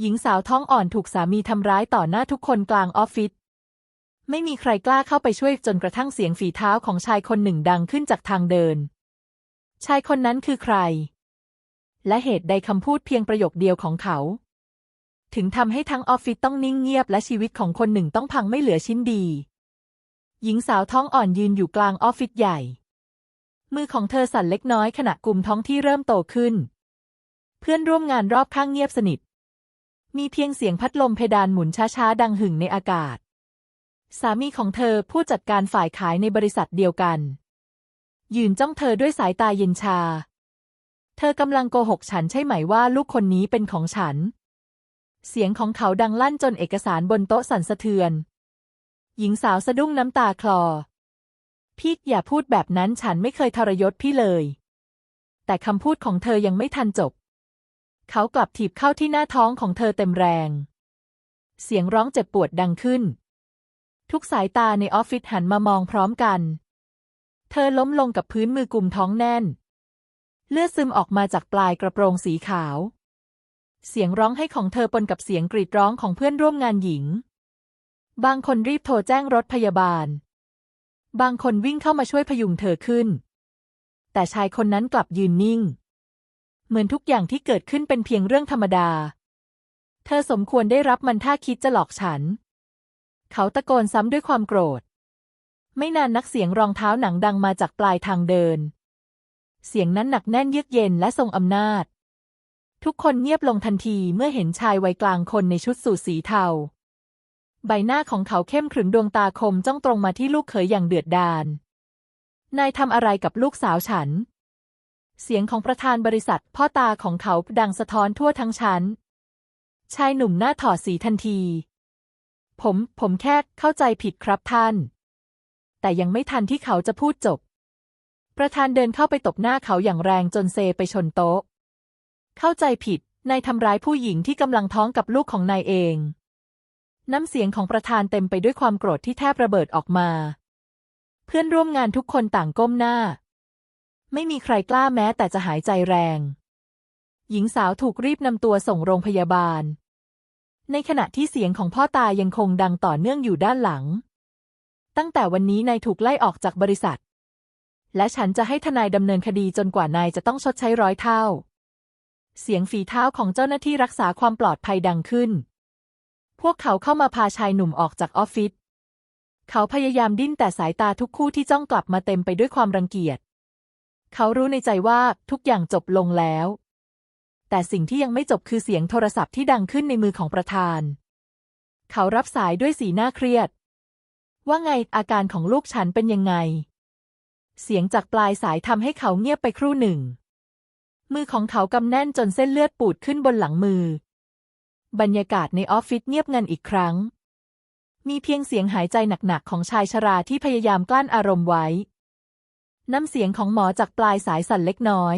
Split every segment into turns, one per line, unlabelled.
หญิงสาวท้องอ่อนถูกสามีทำร้ายต่อหน้าทุกคนกลางออฟฟิศ ไม่มีใครกล้าเข้าไปช่วยจนกระทั่งเสียงฝีเท้าของชายคนหนึ่งดังขึ้นจากทางเดิน ชายคนนั้นคือใคร และเหตุใดคำพูดเพียงประโยคเดียวของเขา ถึงทำให้ทั้งออฟฟิศต้องนิ่งเงียบและชีวิตของคนหนึ่งต้องพังไม่เหลือชิ้นดี หญิงสาวท้องอ่อนยืนอยู่กลางออฟฟิศใหญ่ มือของเธอสั่นเล็กน้อยขณะกลุ่มท้องที่เริ่มโตขึ้น เพื่อนร่วมงานรอบข้างเงียบสนิท มีเพียงเสียงพัดลมเพดานหมุนช้าๆ ดังหึ่งในอากาศ สามีของเธอผู้จัดการฝ่ายขายในบริษัทเดียวกัน ยืนจ้องเธอด้วยสายตาเย็นชา เธอกำลังโกหกฉันใช่ไหมว่าลูกคนนี้เป็นของฉัน เสียงของเขาดังลั่นจนเอกสารบนโต๊ะสั่นสะเทือน หญิงสาวสะดุ้งน้ำตาคลอ พี่อย่าพูดแบบนั้นฉันไม่เคยทรยศพี่เลย แต่คำพูดของเธอยังไม่ทันจบ เขากลับถีบเข้าที่หน้าท้องของเธอเต็มแรง เสียงร้องเจ็บปวดดังขึ้น ทุกสายตาในออฟฟิศหันมามองพร้อมกัน เธอล้มลงกับพื้นมือกุมท้องแน่น เลือดซึมออกมาจากปลายกระโปรงสีขาว เสียงร้องให้ของเธอปนกับเสียงกรีดร้องของเพื่อนร่วมงานหญิง บางคนรีบโทรแจ้งรถพยาบาล บางคนวิ่งเข้ามาช่วยพยุงเธอขึ้น แต่ชายคนนั้นกลับยืนนิ่ง เหมือนทุกอย่างที่เกิดขึ้นเป็นเพียงเรื่องธรรมดา เธอสมควรได้รับมันถ้าคิดจะหลอกฉัน เขาตะโกนซ้ำด้วยความโกรธ ไม่นานนักเสียงรองเท้าหนังดังมาจากปลายทางเดิน เสียงนั้นหนักแน่นเยือกเย็นและทรงอำนาจ ทุกคนเงียบลงทันทีเมื่อเห็นชายวัยกลางคนในชุดสูทสีเทา ใบหน้าของเขาเข้มขรึมดวงตาคมจ้องตรงมาที่ลูกเขยอย่างเดือดดาลนายทำอะไรกับลูกสาวฉัน เสียงของประธานบริษัทพ่อตาของเขาดังสะท้อนทั่วทั้งชั้น ชายหนุ่มหน้าถอดสีทันที ผม ผมแค่เข้าใจผิดครับท่าน แต่ยังไม่ทันที่เขาจะพูดจบ ประธานเดินเข้าไปตบหน้าเขาอย่างแรงจนเซไปชนโต๊ะ เข้าใจผิด นายทำร้ายผู้หญิงที่กำลังท้องกับลูกของนายเอง น้ำเสียงของประธานเต็มไปด้วยความโกรธที่แทบระเบิดออกมา เพื่อนร่วมงานทุกคนต่างก้มหน้า ไม่มีใครกล้าแม้แต่จะหายใจแรง หญิงสาวถูกรีบนำตัวส่งโรงพยาบาล ในขณะที่เสียงของพ่อตายังคงดังต่อเนื่องอยู่ด้านหลัง ตั้งแต่วันนี้นายถูกไล่ออกจากบริษัท และฉันจะให้ทนายดำเนินคดีจนกว่านายจะต้องชดใช้ร้อยเท่า เสียงฝีเท้าของเจ้าหน้าที่รักษาความปลอดภัยดังขึ้น พวกเขาเข้ามาพาชายหนุ่มออกจากออฟฟิศเขาพยายามดิ้นแต่สายตาทุกคู่ที่จ้องกลับมาเต็มไปด้วยความรังเกียจ เขารู้ในใจว่าทุกอย่างจบลงแล้ว แต่สิ่งที่ยังไม่จบคือเสียงโทรศัพท์ที่ดังขึ้นในมือของประธาน เขารับสายด้วยสีหน้าเครียด ว่าไงอาการของลูกฉันเป็นยังไง เสียงจากปลายสายทำให้เขาเงียบไปครู่หนึ่ง มือของเขากำแน่นจนเส้นเลือดปูดขึ้นบนหลังมือ บรรยากาศในออฟฟิศเงียบงันอีกครั้ง มีเพียงเสียงหายใจหนักๆของชายชราที่พยายามกลั้นอารมณ์ไว้ น้ำเสียงของหมอจากปลายสายสั่นเล็กน้อย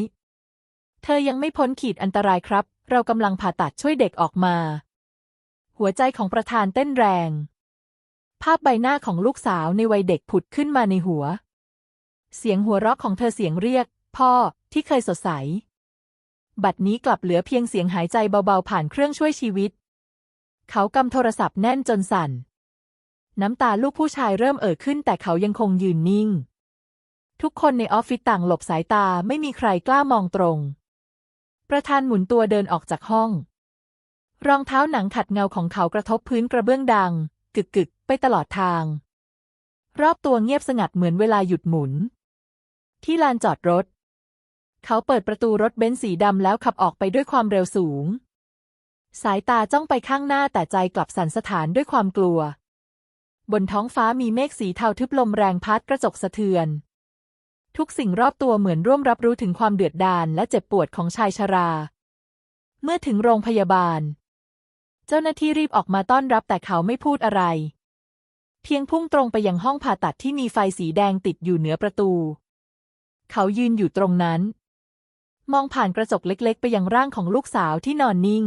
เธอยังไม่พ้นขีดอันตรายครับ เรากำลังผ่าตัดช่วยเด็กออกมา หัวใจของประธานเต้นแรง ภาพใบหน้าของลูกสาวในวัยเด็กผุดขึ้นมาในหัว เสียงหัวเราะของเธอเสียงเรียก พ่อที่เคยสดใส บัดนี้กลับเหลือเพียงเสียงหายใจเบาๆผ่านเครื่องช่วยชีวิต เขากำโทรศัพท์แน่นจนสั่น น้ำตาลูกผู้ชายเริ่มเอ่อขึ้นแต่เขายังคงยืนนิ่ง ทุกคนในออฟฟิศต่างหลบสายตาไม่มีใครกล้ามองตรง ประธานหมุนตัวเดินออกจากห้อง รองเท้าหนังขัดเงาของเขากระทบพื้นกระเบื้องดัง กึกกึกไปตลอดทาง รอบตัวเงียบสงัดเหมือนเวลาหยุดหมุน ที่ลานจอดรถ เขาเปิดประตูรถเบนซ์สีดำแล้วขับออกไปด้วยความเร็วสูง สายตาจ้องไปข้างหน้าแต่ใจกลับสั่นสะท้านด้วยความกลัว บนท้องฟ้ามีเมฆสีเทาทึบลมแรงพัดกระจกสะเทือน ทุกสิ่งรอบตัวเหมือนร่วมรับรู้ถึงความเดือดดาลและเจ็บปวดของชายชรา เมื่อถึงโรงพยาบาล เจ้าหน้าที่รีบออกมาต้อนรับแต่เขาไม่พูดอะไร เพียงพุ่งตรงไปยังห้องผ่าตัดที่มีไฟสีแดงติดอยู่เหนือประตู เขายืนอยู่ตรงนั้น มองผ่านกระจกเล็กๆ ไปยังร่างของลูกสาวที่นอนนิ่ง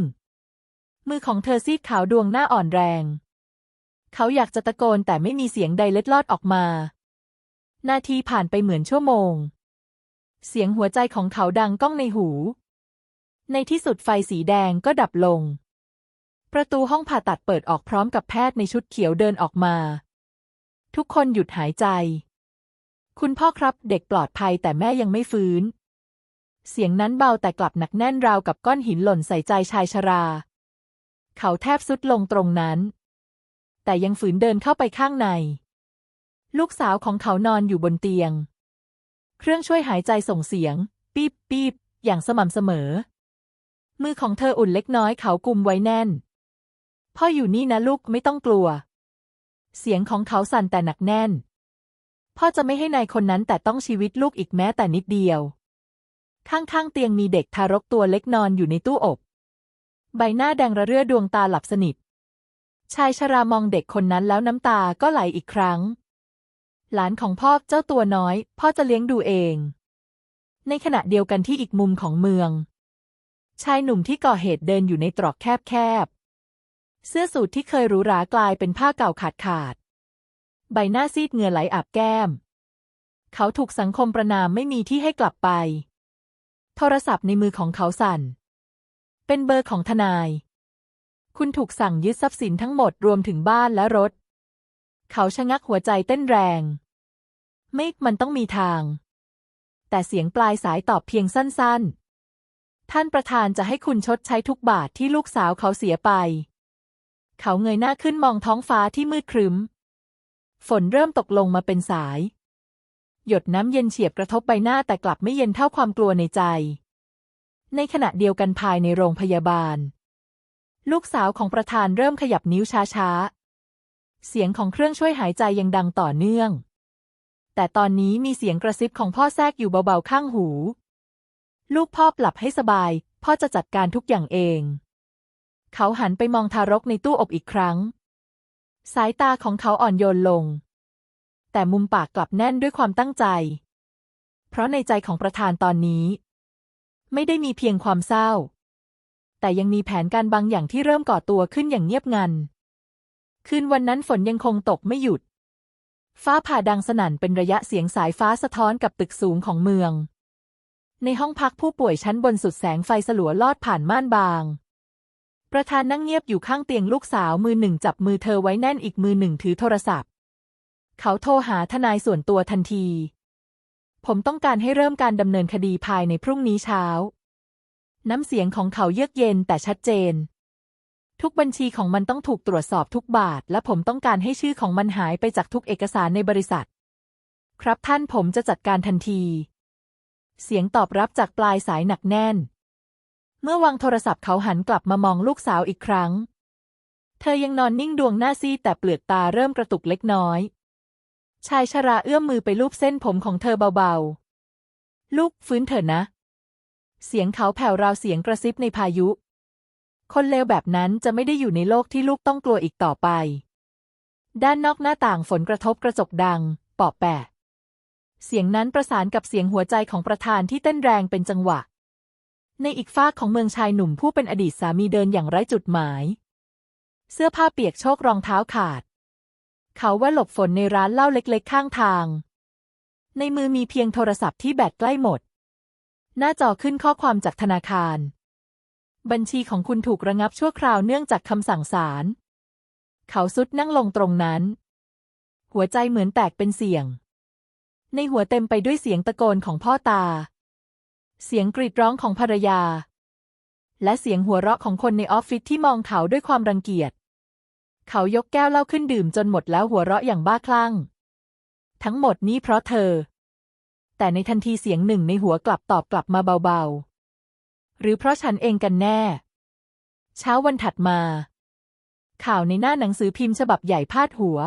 มือของเธอซีดขาวดวงหน้าอ่อนแรง เขาอยากจะตะโกนแต่ไม่มีเสียงใดเล็ดลอดออกมา นาทีผ่านไปเหมือนชั่วโมง เสียงหัวใจของเขาดังก้องในหู ในที่สุดไฟสีแดงก็ดับลง ประตูห้องผ่าตัดเปิดออกพร้อมกับแพทย์ในชุดเขียวเดินออกมา ทุกคนหยุดหายใจ คุณพ่อครับเด็กปลอดภัยแต่แม่ยังไม่ฟื้น เสียงนั้นเบาแต่กลับหนักแน่นราวกับก้อนหินหล่นใส่ใจชายชรา เขาแทบสุดลงตรงนั้น แต่ยังฝืนเดินเข้าไปข้างใน ลูกสาวของเขานอนอยู่บนเตียง เครื่องช่วยหายใจส่งเสียง ปี๊บปี๊บอย่างสม่ำเสมอ มือของเธออุ่นเล็กน้อยเขากุมไว้แน่น พ่ออยู่นี่นะลูกไม่ต้องกลัว เสียงของเขาสั่นแต่หนักแน่น พ่อจะไม่ให้นายคนนั้นแต่ต้องชีวิตลูกอีกแม้แต่นิดเดียว ข้างๆเตียงมีเด็กทารกตัวเล็กนอนอยู่ในตู้อบ ใบหน้าแดงระเรื่อดวงตาหลับสนิท ชายชรามองเด็กคนนั้นแล้วน้ำตาก็ไหลอีกครั้ง หลานของพ่อเจ้าตัวน้อย พ่อจะเลี้ยงดูเอง ในขณะเดียวกันที่อีกมุมของเมือง ชายหนุ่มที่ก่อเหตุเดินอยู่ในตรอกแคบๆ เสื้อสูทที่เคยหรูหรากลายเป็นผ้าเก่าขาดขาดๆใบหน้าซีดเหงื่อไหลอาบแก้ม เขาถูกสังคมประนามไม่มีที่ให้กลับไป โทรศัพท์ในมือของเขาสั่น เป็นเบอร์ของทนาย คุณถูกสั่งยึดทรัพย์สินทั้งหมดรวมถึงบ้านและรถ เขาชะงักหัวใจเต้นแรงไม่มันต้องมีทาง แต่เสียงปลายสายตอบเพียงสั้นๆ ท่านประธานจะให้คุณชดใช้ทุกบาทที่ลูกสาวเขาเสียไป เขาเงยหน้าขึ้นมองท้องฟ้าที่มืดครึ้ม ฝนเริ่มตกลงมาเป็นสาย หยดน้ำเย็นเฉียบกระทบใบหน้าแต่กลับไม่เย็นเท่าความกลัวในใจ ในขณะเดียวกันภายในโรงพยาบาล ลูกสาวของประธานเริ่มขยับนิ้วช้าๆ เสียงของเครื่องช่วยหายใจยังดังต่อเนื่อง แต่ตอนนี้มีเสียงกระซิบของพ่อแทรกอยู่เบาๆข้างหู ลูกพ่อหลับให้สบาย พ่อจะจัดการทุกอย่างเอง เขาหันไปมองทารกในตู้อบอีกครั้ง สายตาของเขาอ่อนโยนลง แต่มุมปากกลับแน่นด้วยความตั้งใจ เพราะในใจของประธานตอนนี้ ไม่ได้มีเพียงความเศร้า แต่ยังมีแผนการบางอย่างที่เริ่มก่อตัวขึ้นอย่างเงียบงัน คืนวันนั้นฝนยังคงตกไม่หยุด ฟ้าผ่าดังสนั่นเป็นระยะเสียงสายฟ้าสะท้อนกับตึกสูงของเมือง ในห้องพักผู้ป่วยชั้นบนสุดแสงไฟสลัวลอดผ่านม่านบาง ประธานนั่งเงียบอยู่ข้างเตียงลูกสาวมือหนึ่งจับมือเธอไว้แน่นอีกมือหนึ่งถือโทรศัพท์ เขาโทรหาทนายส่วนตัวทันที ผมต้องการให้เริ่มการดำเนินคดีภายในพรุ่งนี้เช้า น้ำเสียงของเขาเยือกเย็นแต่ชัดเจน ทุกบัญชีของมันต้องถูกตรวจสอบทุกบาท และผมต้องการให้ชื่อของมันหายไปจากทุกเอกสารในบริษัท ครับท่านผมจะจัดการทันที เสียงตอบรับจากปลายสายหนักแน่น เมื่อวางโทรศัพท์เขาหันกลับมามองลูกสาวอีกครั้ง เธอยังนอนนิ่งดวงหน้าซีแต่เปลือกตาเริ่มกระตุกเล็กน้อย ชายชราเอื้อมมือไปลูบเส้นผมของเธอเบาๆ ลูกฟื้นเถอะนะ เสียงเขาแผ่วราวเสียงกระซิบในพายุ คนเลวแบบนั้นจะไม่ได้อยู่ในโลกที่ลูกต้องกลัวอีกต่อไป ด้านนอกหน้าต่างฝนกระทบกระจกดัง ปอบแปะ เสียงนั้นประสานกับเสียงหัวใจของประธานที่เต้นแรงเป็นจังหวะ ในอีกฟากของเมืองชายหนุ่มผู้เป็นอดีตสามีเดินอย่างไร้จุดหมาย เสื้อผ้าเปียกโชกรองเท้าขาด เขาว่าหลบฝนในร้านเหล้าเล็กๆ ข้างทาง ในมือมีเพียงโทรศัพท์ที่แบตใกล้หมด หน้าจอขึ้นข้อความจากธนาคาร บัญชีของคุณถูกระงับชั่วคราวเนื่องจากคำสั่งศาล เขาสุดนั่งลงตรงนั้น หัวใจเหมือนแตกเป็นเสียง ในหัวเต็มไปด้วยเสียงตะโกนของพ่อตา เสียงกรีดร้องของภรรยา และเสียงหัวเราะของคนในออฟฟิศที่มองเขาด้วยความรังเกียจ เขายกแก้วเหล้าขึ้นดื่มจนหมดแล้วหัวเราะอย่างบ้าคลั่ง ทั้งหมดนี้เพราะเธอ แต่ในทันทีเสียงหนึ่งในหัวกลับตอบกลับมาเบาๆ หรือเพราะฉันเองกันแน่ เช้าวันถัดมา ข่าวในหน้าหนังสือพิมพ์ฉบับใหญ่พาดหัว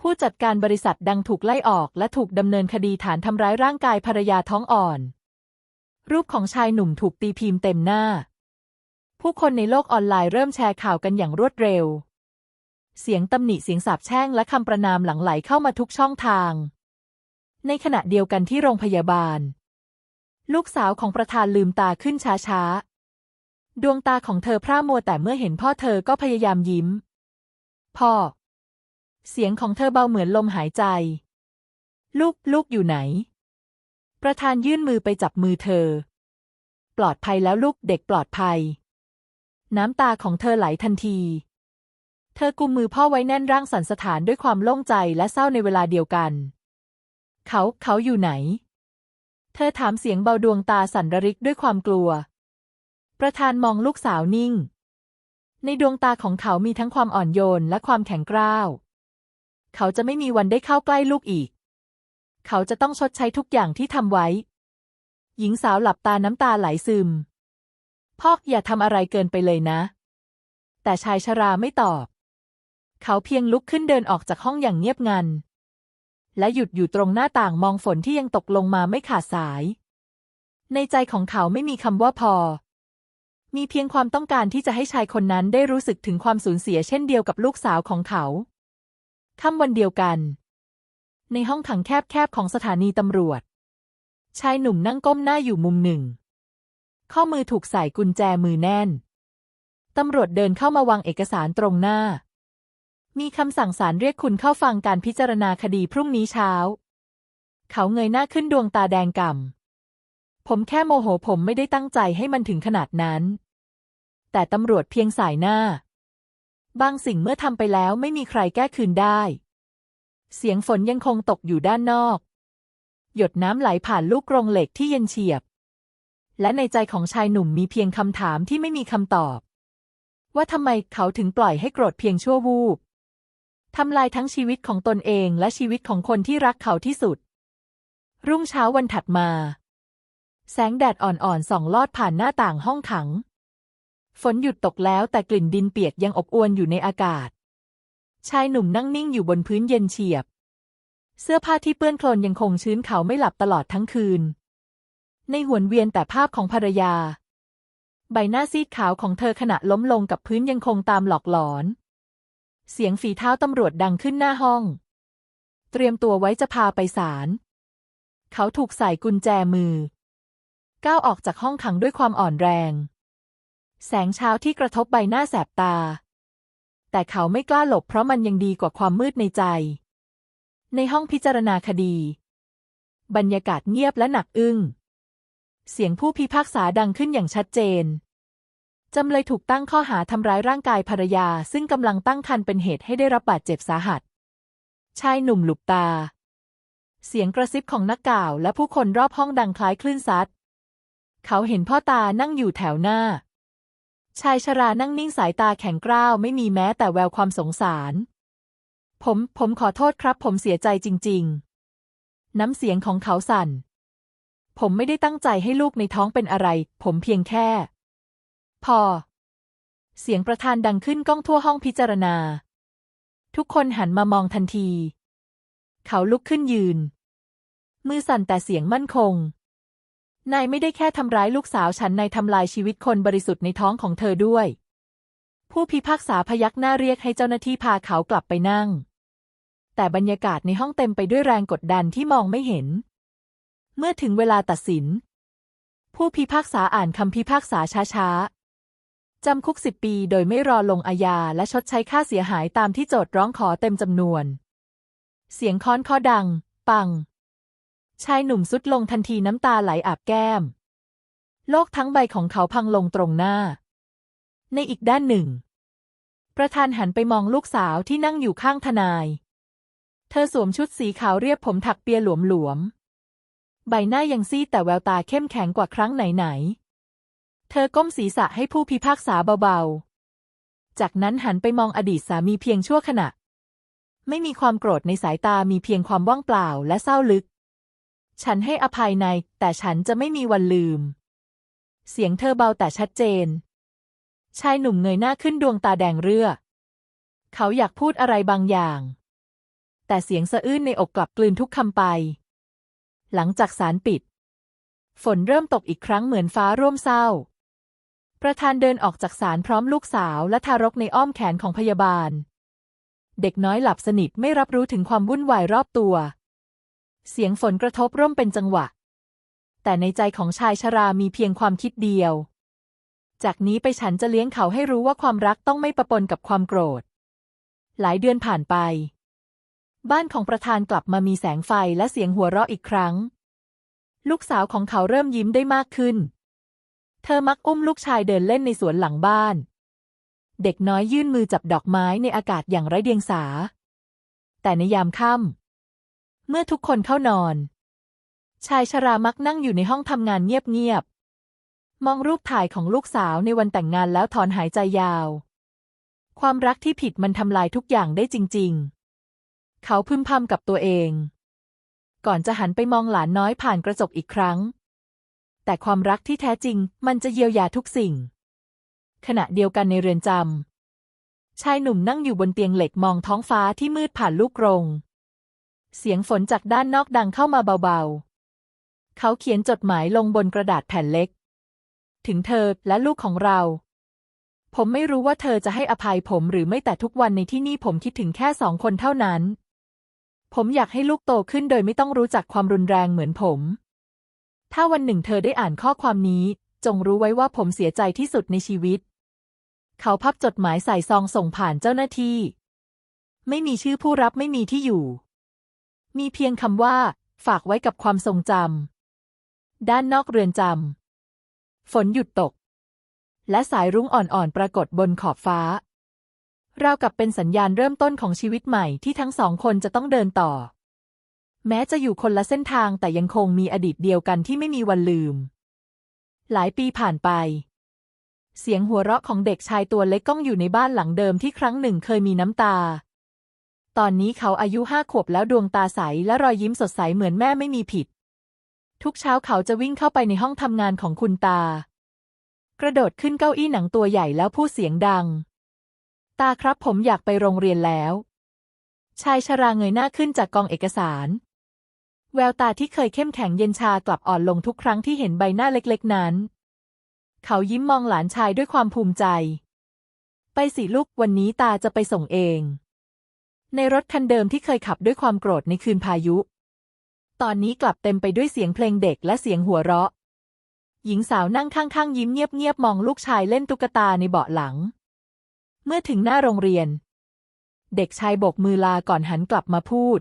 ผู้จัดการบริษัทดังถูกไล่ออกและถูกดำเนินคดีฐานทำร้ายร่างกายภรรยาท้องอ่อน รูปของชายหนุ่มถูกตีพิมพ์เต็มหน้า ผู้คนในโลกออนไลน์เริ่มแชร์ข่าวกันอย่างรวดเร็ว เสียงตำหนิเสียงสาปแช่งและคำประนามหลั่งไหลเข้ามาทุกช่องทาง ในขณะเดียวกันที่โรงพยาบาล ลูกสาวของประธานลืมตาขึ้นช้าๆ ดวงตาของเธอพร่ามัวแต่เมื่อเห็นพ่อเธอก็พยายามยิ้ม พ่อ เสียงของเธอเบาเหมือนลมหายใจ ลูกลูกอยู่ไหน ประธานยื่นมือไปจับมือเธอ ปลอดภัยแล้วลูกเด็กปลอดภัย น้ำตาของเธอไหลทันที เธอกุมมือพ่อไว้แน่นร่างสันสะท้านด้วยความโล่งใจและเศร้าในเวลาเดียวกัน เขาเขาอยู่ไหน เธอถามเสียงเบาดวงตาสั่นระริกด้วยความกลัว ประธานมองลูกสาวนิ่ง ในดวงตาของเขามีทั้งความอ่อนโยนและความแข็งกร้าว เขาจะไม่มีวันได้เข้าใกล้ลูกอีก เขาจะต้องชดใช้ทุกอย่างที่ทำไว้ หญิงสาวหลับตาน้ำตาไหลซึม พ่ออย่าทำอะไรเกินไปเลยนะ แต่ชายชราไม่ตอบ เขาเพียงลุกขึ้นเดินออกจากห้องอย่างเงียบงัน และหยุดอยู่ตรงหน้าต่างมองฝนที่ยังตกลงมาไม่ขาดสาย ในใจของเขาไม่มีคำว่าพอ มีเพียงความต้องการที่จะให้ชายคนนั้นได้รู้สึกถึงความสูญเสียเช่นเดียวกับลูกสาวของเขาค่ำวันเดียวกัน ในห้องขังแคบๆของสถานีตำรวจ ชายหนุ่มนั่งก้มหน้าอยู่มุมหนึ่ง ข้อมือถูกใส่กุญแจมือแน่น ตำรวจเดินเข้ามาวางเอกสารตรงหน้า มีคำสั่งศาลเรียกคุณเข้าฟังการพิจารณาคดีพรุ่งนี้เช้า เขาเงยหน้าขึ้นดวงตาแดงก่ำ ผมแค่โมโหผมไม่ได้ตั้งใจให้มันถึงขนาดนั้น แต่ตำรวจเพียงสายหน้า บางสิ่งเมื่อทำไปแล้วไม่มีใครแก้คืนได้ เสียงฝนยังคงตกอยู่ด้านนอก หยดน้ำไหลผ่านลูกกรงเหล็กที่เย็นเฉียบ และในใจของชายหนุ่มมีเพียงคำถามที่ไม่มีคำตอบ ว่าทำไมเขาถึงปล่อยให้โกรธเพียงชั่ววูบ ทำลายทั้งชีวิตของตนเองและชีวิตของคนที่รักเขาที่สุด รุ่งเช้าวันถัดมา แสงแดดอ่อนๆส่องลอดผ่านหน้าต่างห้องขัง ฝนหยุดตกแล้วแต่กลิ่นดินเปียกยังอบอวนอยู่ในอากาศ ชายหนุ่มนั่งนิ่งอยู่บนพื้นเย็นเฉียบ เสื้อผ้าที่เปื้อนโคลนยังคงชื้นเขาไม่หลับตลอดทั้งคืน ในหวนเวียนแต่ภาพของภรรยา ใบหน้าซีดขาวของเธอขณะล้มลงกับพื้นยังคงตามหลอกหลอน เสียงฝีเท้าตำรวจดังขึ้นหน้าห้อง เตรียมตัวไว้จะพาไปศาล เขาถูกใส่กุญแจมือ ก้าวออกจากห้องขังด้วยความอ่อนแรง แสงเช้าที่กระทบใบหน้าแสบตา แต่เขาไม่กล้าหลบเพราะมันยังดีกว่าความมืดในใจ ในห้องพิจารณาคดี บรรยากาศเงียบและหนักอึ้ง เสียงผู้พิพากษาดังขึ้นอย่างชัดเจน จำเลยถูกตั้งข้อหาทำร้ายร่างกายภรรยา ซึ่งกำลังตั้งครรภ์เป็นเหตุให้ได้รับบาดเจ็บสาหัส ชายหนุ่มหลุบตา เสียงกระซิบของนักข่าวและผู้คนรอบห้องดังคล้ายคลื่นซัด เขาเห็นพ่อตานั่งอยู่แถวหน้า ชายชรานั่งนิ่งสายตาแข็งกร้าวไม่มีแม้แต่แววความสงสาร ผม ผมขอโทษครับ ผมเสียใจจริง ๆ น้ำเสียงของเขาสั่น ผมไม่ได้ตั้งใจให้ลูกในท้องเป็นอะไร ผมเพียงแค่ พอ เสียงประธานดังขึ้นก้องทั่วห้องพิจารณา ทุกคนหันมามองทันที เขาลุกขึ้นยืน มือสั่นแต่เสียงมั่นคง นายไม่ได้แค่ทำร้ายลูกสาวฉันนายทำลายชีวิตคนบริสุทธิ์ในท้องของเธอด้วย ผู้พิพากษาพยักหน้าเรียกให้เจ้าหน้าที่พาเขากลับไปนั่ง แต่บรรยากาศในห้องเต็มไปด้วยแรงกดดันที่มองไม่เห็น เมื่อถึงเวลาตัดสินผู้พิพากษาอ่านคำพิพากษาช้าๆ จำคุกสิบปีโดยไม่รอลงอาญาและชดใช้ค่าเสียหายตามที่โจทร้องขอเต็มจำนวน เสียงค้อนข้อดัง ปัง ชายหนุ่มสุดลงทันทีน้ำตาไหลอาบแก้ม โลกทั้งใบของเขาพังลงตรงหน้า ในอีกด้านหนึ่ง ประธานหันไปมองลูกสาวที่นั่งอยู่ข้างทนาย เธอสวมชุดสีขาวเรียบผมถักเปียหลวมๆ ใบหน้ายังซีดแต่แววตาเข้มแข็งกว่าครั้งไหนๆ เธอก้มศีรษะให้ผู้พิพากษาเบาๆ จากนั้นหันไปมองอดีตสามีเพียงชั่วขณะ ไม่มีความโกรธในสายตามีเพียงความว่างเปล่าและเศร้าลึก ฉันให้อภัยนายแต่ฉันจะไม่มีวันลืม เสียงเธอเบาแต่ชัดเจน ชายหนุ่มเงยหน้าขึ้นดวงตาแดงเรือ เขาอยากพูดอะไรบางอย่าง แต่เสียงสะอื้นในอกกลับกลืนทุกคำไป หลังจากสารปิด ฝนเริ่มตกอีกครั้งเหมือนฟ้าร่วมเศร้า ประธานเดินออกจากศาลพร้อมลูกสาวและทารกในอ้อมแขนของพยาบาล เด็กน้อยหลับสนิทไม่รับรู้ถึงความวุ่นวายรอบตัว เสียงฝนกระทบร่มเป็นจังหวะ แต่ในใจของชายชรามีเพียงความคิดเดียว จากนี้ไปฉันจะเลี้ยงเขาให้รู้ว่าความรักต้องไม่ประปนกับความโกรธ หลายเดือนผ่านไป บ้านของประธานกลับมามีแสงไฟและเสียงหัวเราะอีกครั้ง ลูกสาวของเขาเริ่มยิ้มได้มากขึ้น ธอมักอุ้มลูกชายเดินเล่นในสวนหลังบ้าน เด็กน้อยยื่นมือจับดอกไม้ในอากาศอย่างไร้เดียงสา แต่ในยามค่ำเมื่อทุกคนเข้านอน ชายชรามักนั่งอยู่ในห้องทำงานเงียบๆ มองรูปถ่ายของลูกสาวในวันแต่งงานแล้วถอนหายใจยาว ความรักที่ผิดมันทำลายทุกอย่างได้จริงๆ เขาพึมพำกับตัวเอง ก่อนจะหันไปมองหลานน้อยผ่านกระจกอีกครั้ง แต่ความรักที่แท้จริงมันจะเยียวยาทุกสิ่ง ขณะเดียวกันในเรือนจำชายหนุ่มนั่งอยู่บนเตียงเหล็กมองท้องฟ้าที่มืดผ่านลูกกรง เสียงฝนจากด้านนอกดังเข้ามาเบาๆ เขาเขียนจดหมายลงบนกระดาษแผ่นเล็ก ถึงเธอและลูกของเรา ผมไม่รู้ว่าเธอจะให้อภัยผมหรือไม่แต่ทุกวันในที่นี่ผมคิดถึงแค่สองคนเท่านั้น ผมอยากให้ลูกโตขึ้นโดยไม่ต้องรู้จักความรุนแรงเหมือนผม ถ้าวันหนึ่งเธอได้อ่านข้อความนี้ จงรู้ไว้ว่าผมเสียใจที่สุดในชีวิต เขาพับจดหมายใส่ซองส่งผ่านเจ้าหน้าที่ ไม่มีชื่อผู้รับไม่มีที่อยู่ มีเพียงคำว่า ฝากไว้กับความทรงจำด้านนอกเรือนจำฝนหยุดตก และสายรุ้งอ่อนๆปรากฏบนขอบฟ้าราวกับเป็นสัญญาณเริ่มต้นของชีวิตใหม่ที่ทั้งสองคนจะต้องเดินต่อ แม้จะอยู่คนละเส้นทางแต่ยังคงมีอดีตเดียวกันที่ไม่มีวันลืม หลายปีผ่านไป เสียงหัวเราะของเด็กชายตัวเล็กก้องอยู่ในบ้านหลังเดิมที่ครั้งหนึ่งเคยมีน้ำตา ตอนนี้เขาอายุห้าขวบแล้วดวงตาใสและรอยยิ้มสดใสเหมือนแม่ไม่มีผิด ทุกเช้าเขาจะวิ่งเข้าไปในห้องทำงานของคุณตา กระโดดขึ้นเก้าอี้หนังตัวใหญ่แล้วพูดเสียงดัง ตาครับผมอยากไปโรงเรียนแล้วชายชราเงยหน้าขึ้นจากกองเอกสาร แววตาที่เคยเข้มแข็งเย็นชากลับอ่อนลงทุกครั้งที่เห็นใบหน้าเล็กๆนั้น เขายิ้มมองหลานชายด้วยความภูมิใจ ไปสิลูกวันนี้ตาจะไปส่งเอง ในรถคันเดิมที่เคยขับด้วยความโกรธในคืนพายุ ตอนนี้กลับเต็มไปด้วยเสียงเพลงเด็กและเสียงหัวเราะ หญิงสาวนั่งข้างๆยิ้มเงียบๆมองลูกชายเล่นตุ๊กตาในเบาะหลัง เมื่อถึงหน้าโรงเรียน เด็กชายโบกมือลาก่อนหันกลับมาพูด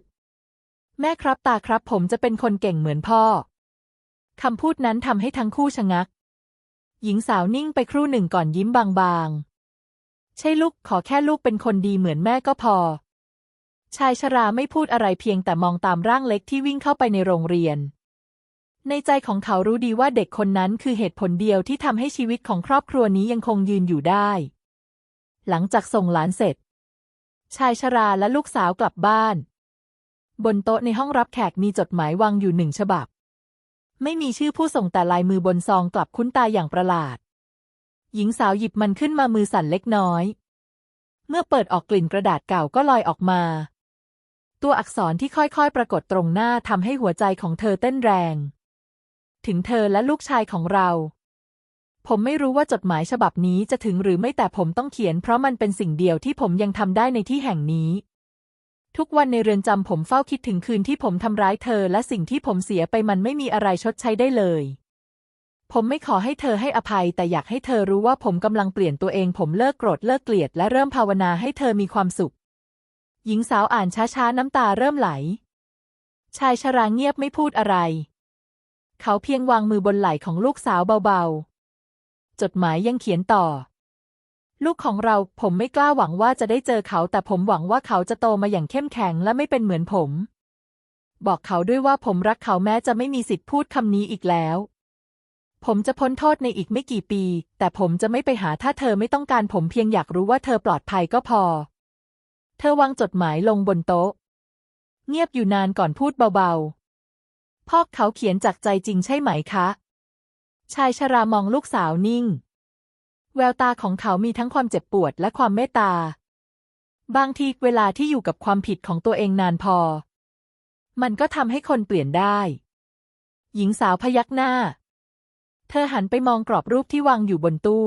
แม่ครับตาครับผมจะเป็นคนเก่งเหมือนพ่อ คำพูดนั้นทำให้ทั้งคู่ชะงัก หญิงสาวนิ่งไปครู่หนึ่งก่อนยิ้มบางๆ ใช่ลูกขอแค่ลูกเป็นคนดีเหมือนแม่ก็พอ ชายชราไม่พูดอะไรเพียงแต่มองตามร่างเล็กที่วิ่งเข้าไปในโรงเรียน ในใจของเขารู้ดีว่าเด็กคนนั้นคือเหตุผลเดียวที่ทำให้ชีวิตของครอบครัวนี้ยังคงยืนอยู่ได้ หลังจากส่งหลานเสร็จ ชายชราและลูกสาวกลับบ้าน บนโต๊ะในห้องรับแขกมีจดหมายวางอยู่หนึ่งฉบับ ไม่มีชื่อผู้ส่งแต่ลายมือบนซองกลับคุ้นตาอย่างประหลาด หญิงสาวหยิบมันขึ้นมามือสั่นเล็กน้อย เมื่อเปิดออกกลิ่นกระดาษเก่าก็ลอยออกมา ตัวอักษรที่ค่อยๆ ปรากฏตรงหน้าทำให้หัวใจของเธอเต้นแรง ถึงเธอและลูกชายของเรา ผมไม่รู้ว่าจดหมายฉบับนี้จะถึงหรือไม่แต่ผมต้องเขียน เพราะมันเป็นสิ่งเดียวที่ผมยังทำได้ในที่แห่งนี้ ทุกวันในเรือนจำผมเฝ้าคิดถึงคืนที่ผมทำร้ายเธอ และสิ่งที่ผมเสียไปมันไม่มีอะไรชดใช้ได้เลย ผมไม่ขอให้เธอให้อภัย แต่อยากให้เธอรู้ว่าผมกำลังเปลี่ยนตัวเอง ผมเลิกโกรธเลิกเกลียด และเริ่มภาวนาให้เธอมีความสุข หญิงสาวอ่านช้าๆ น้ำตาเริ่มไหล ชายชราเงียบไม่พูดอะไร เขาเพียงวางมือบนไหล่ของลูกสาวเบาๆ จดหมายยังเขียนต่อ ลูกของเราผมไม่กล้าหวังว่าจะได้เจอเขา แต่ผมหวังว่าเขาจะโตมาอย่างเข้มแข็งและไม่เป็นเหมือนผม บอกเขาด้วยว่าผมรักเขาแม้จะไม่มีสิทธิ์พูดคำนี้อีกแล้ว ผมจะพ้นโทษในอีกไม่กี่ปี แต่ผมจะไม่ไปหาถ้าเธอไม่ต้องการผมเพียงอยากรู้ว่าเธอปลอดภัยก็พอ เธอวางจดหมายลงบนโต๊ะ เงียบอยู่นานก่อนพูดเบาๆพ่อเขาเขียนจากใจจริงใช่ไหมคะ ชายชรามองลูกสาวนิ่ง แววตาของเขามีทั้งความเจ็บปวดและความเมตตา บางทีเวลาที่อยู่กับความผิดของตัวเองนานพอ มันก็ทำให้คนเปลี่ยนได้ หญิงสาวพยักหน้า เธอหันไปมองกรอบรูปที่วางอยู่บนตู้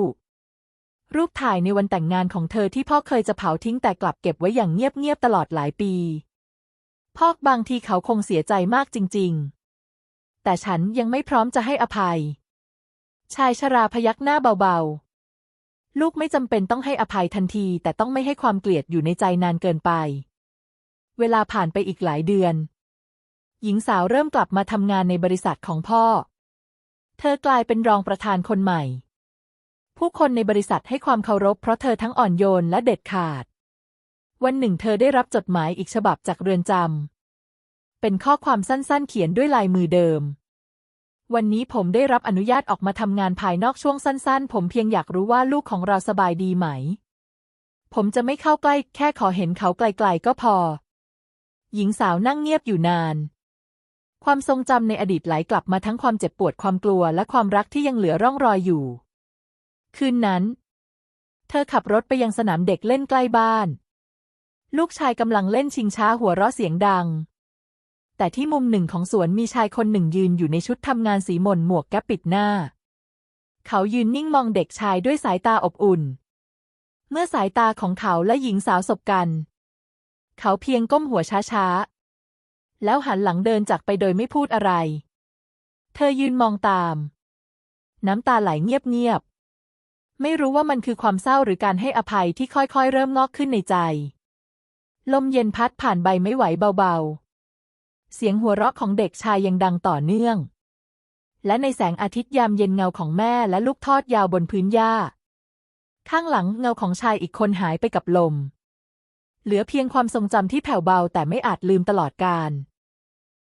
รูปถ่ายในวันแต่งงานของเธอที่พ่อเคยจะเผาทิ้งแต่กลับเก็บไว้อย่างเงียบๆตลอดหลายปี พ่อบางทีเขาคงเสียใจมากจริง ๆ แต่ฉันยังไม่พร้อมจะให้อภัย ชายชราพยักหน้าเบาๆ ลูกไม่จำเป็นต้องให้อภัยทันที แต่ต้องไม่ให้ความเกลียดอยู่ในใจนานเกินไป เวลาผ่านไปอีกหลายเดือน หญิงสาวเริ่มกลับมาทำงานในบริษัทของพ่อ เธอกลายเป็นรองประธานคนใหม่ ผู้คนในบริษัทให้ความเคารพเพราะเธอทั้งอ่อนโยนและเด็ดขาด วันหนึ่งเธอได้รับจดหมายอีกฉบับจากเรือนจำเป็นข้อความสั้นๆ เขียนด้วยลายมือเดิม วันนี้ผมได้รับอนุญาตออกมาทำงานภายนอกช่วงสั้น ๆ ผมเพียงอยากรู้ว่าลูกของเราสบายดีไหม ผมจะไม่เข้าใกล้ แค่ขอเห็นเขาไกลๆก็พอ หญิงสาวนั่งเงียบอยู่นาน ความทรงจำในอดีตไหลกลับมาทั้งความเจ็บปวดความกลัวและความรักที่ยังเหลือร่องรอยอยู่ คืนนั้น เธอขับรถไปยังสนามเด็กเล่นใกล้บ้าน ลูกชายกำลังเล่นชิงช้าหัวเราะเสียงดัง แต่ที่มุมหนึ่งของสวนมีชายคนหนึ่งยืนอยู่ในชุดทำงานสีหม่นหมวกแก๊ปปิดหน้า เขายืนนิ่งมองเด็กชายด้วยสายตาอบอุ่น เมื่อสายตาของเขาและหญิงสาวสบกัน เขาเพียงก้มหัวช้าๆ แล้วหันหลังเดินจากไปโดยไม่พูดอะไร เธอยืนมองตาม น้ำตาไหลเงียบๆ ไม่รู้ว่ามันคือความเศร้าหรือการให้อภัยที่ค่อยๆ เริ่มงอกขึ้นในใจ ลมเย็นพัดผ่านใบไม้ไหวเบาๆ เสียงหัวเราะของเด็กชายยังดังต่อเนื่อง และในแสงอาทิตย์ยามเย็นเงาของแม่และลูกทอดยาวบนพื้นหญ้า ข้างหลังเงาของชายอีกคนหายไปกับลม เหลือเพียงความทรงจำที่แผ่วเบาแต่ไม่อาจลืมตลอดกาล